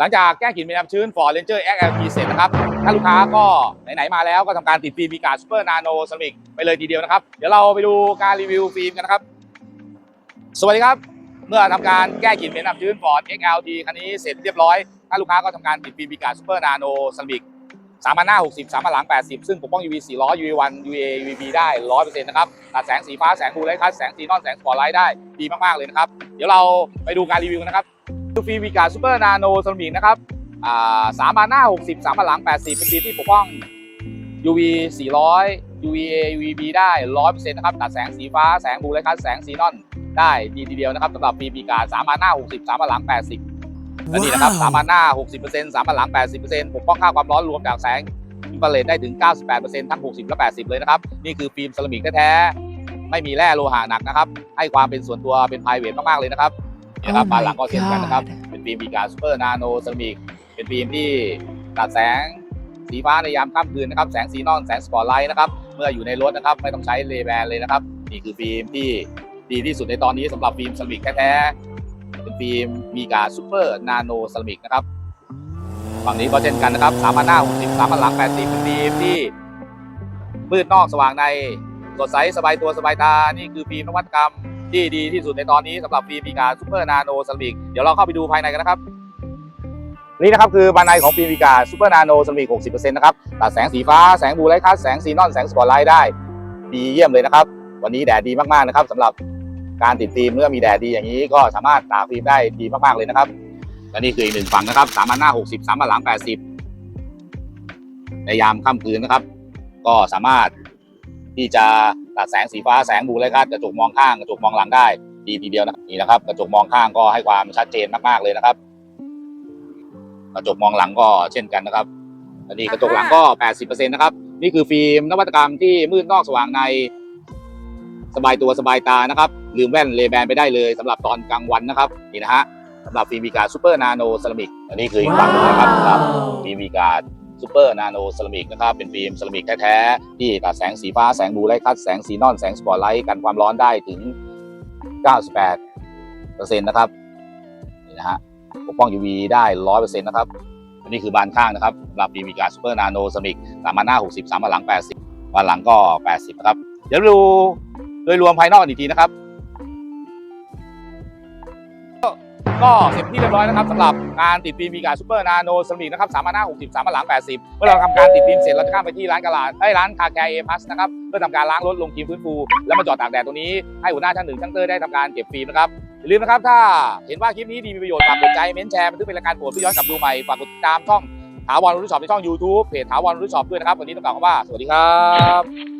หลังจากแก้กลิ่นเป็นน้ำชื้น Ford Ranger XLT เสร็จนะครับ ถ้าลูกค้าก็ไหนๆมาแล้วก็ทำการติดฟิล์มมีการซูเปอร์นาโนเซามิกไปเลยทีเดียวนะครับ เดี๋ยวเราไปดูการรีวิวฟิล์มกันนะครับ สวัสดีครับ เมื่อทำการแก้กลิ่นเป็นน้ำชื้น Ford XLT คันนี้เสร็จเรียบร้อย ถ้าลูกค้าก็ทำการติดฟิล์มมีการซูเปอร์นาโนเซามิกสามพันหน้า60สามพันหลัง80ซึ่งปกป้อง UV 400 UV1 UA UVB ได้100%นะครับตัดแสงสีฟ้าแสงบูไลท์คัสแสงสีนอนแสงสปอตไลท์ได้ดีมากๆเลยนะครับ เดี๋ยวเราไปดูการรีวิวนะครับ ดูฟิล์มมีการซูเปอร์นาโนเซรามิกนะครับอ่าสามพันหน้า 60 สามพันหลัง 80 เป็นฟิล์มที่ปกป้อง UV 400 UVA UVB ได้ 100%นะครับ ตัดแสงสีฟ้า แสงบลูไลท์คัสแสงซีนอน ได้ดีทีเดียวนะครับสำหรับฟิล์มปีกาสามพันหน้า 60 สามพันหลัง 80และนี่นะครับสามพันหน้า 60%สามพันหลัง 80%ปกป้องค่าความร้อนรวมจากแสงอินฟราเรดได้ถึง 98%ทั้ง 60 และ 80 เลยนะครับ นี่คือฟิล์มเซรามิกแท้ๆ ไม่มีแร่โลหะหนักนะครับ ให้ความเป็นส่วนตัวเป็น p r i v a t มากๆ เลยนะครับ นี่นะครับ Oh บาน my หลังก็เช่นกันนะครับ God เป็นฟิล์มปีกาซูเปอร์นาโนเซรามิกเป็นฟิล์มที่ตัดแสงสีฟ้าในยามค่ำคืนนะครับ แสงสีนอนแสงสปอตไลท์นะครับ เมื่ออยู่ในรถนะครับ ไม่ต้องใช้เลแบนเลยนะครับ นี่คือฟิล์มที่ดีที่สุดในตอนนี้สำหรับฟิล์มเซรามิกแท้ๆเป็นฟิล์มมีกาซูเปอร์นาโนเซรามิกนะครับ ฝั่งนี้ก็เช่นกันนะครับ3 0 0หน้า60 3 0หลัง80เป็นฟิล์มที่มืดนอกสว่างใน สดใสสบายตัวสบายตา นี่คือฟิล์มนวัตกรรม ที่ดีที่สุดในตอนนี้สำหรับฟิล์มมีกาซูเปอร์นาโนเซรามิกเดี๋ยวเราเข้าไปดูภายในกันนะครับ นี่นะครับคือภายในของฟิล์มวิกาซูเปอร์นาโนเซรามิก60%นะครับตัดแสงสีฟ้าแสงบูไลท์คัสแสงซีนอนแสงสปอตไลท์ได้ ดีเยี่ยมเลยนะครับ วันนี้แดดดีมากๆนะครับสำหรับการติดฟิล์มเมื่อมีแดดดีอย่างนี้ก็สามารถตากฟิล์มได้ดีมากๆเลยนะครับและนี่คืออีกหนึ่งฝั่งนะครับสามพันหน้า60สามพันหลัง80ในยามค่ำคืนนะครับ ก็สามารถ ที่จะตัดแสงสีฟ้าแสงบลูไลท์คัสกระจกมองข้างกระจกมองหลังได้ดีทีเดียวนะนี่นะครับ กระจกมองข้างก็ให้ความชัดเจนมากๆเลยนะครับ กระจกมองหลังก็เช่นกันนะครับอันนี้กระจกหลังก็ 80%นะครับ นี่คือฟิล์มนวัตกรรมที่มืดนอกสว่างในสบายตัวสบายตานะครับ ลืมแว่นเลแบนไปได้เลยสำหรับตอนกลางวันนะครับนี่นะฮะสำหรับฟิล์มวีการซูเปอร์นาโนเซรามิกอันนี้คืออีกฝั่งหนึงนะครับสำหรับฟิล์มวีการ ซูเปอร์นาโนเซรามิกนะครับเป็นฟิล์มเซรามิกแท้ๆที่ตัดแสงสีฟ้าแสงบูไลท์คัสแสงสีนอนแสงสปอตไลท์กันความร้อนได้ถึง 98%นะครับนี่นะฮะปกป้อง UV ได้ 100%นะครับนนี้คือบานข้างนะครับสำหรับ b ีวีการซูเปอร์นาโนสมิกสามพันหน้า 60สามหลัง 80บานหลังก็ 80นะครับเดี๋ยวดูโดยรวมภายนอกอีกทีนะครับ ก็เสร็จที่เรียบร้อยนะครับสำหรับการติดฟิล์มมีการซูเปอร์นาโนสมิกนะครับสามพันหน้า60สามพันหลัง80เมื่อเราทำการติดฟิล์มเสร็จเราจะข้ามไปที่ร้านกะลาดไอ้ร้านคาแคร์เอพัสนะครับเพื่อทำการล้างรถลงครีมฟื้นฟู แล้วมาจอดตากแดดตรงนี้ให้หัวหน้าช่างหนึ่งช่างเตอร์ได้ทำการเก็บฟิล์มนะครับอย่าลืมนะครับถ้าเห็นว่าคลิปนี้ดีมีประโยชน์ฝากกดใจเม้นแชร์บันทึกเป็นรายการโปรดเพื่อย้อนกลับดูใหม่ฝากกดติดตามช่องถาวรรู้ช็อปในช่อง YouTube เพจถาวรรู้ช็อปด้วยนะครับวันนี้ต้องกล่าวคำว่าสวัสดีครับ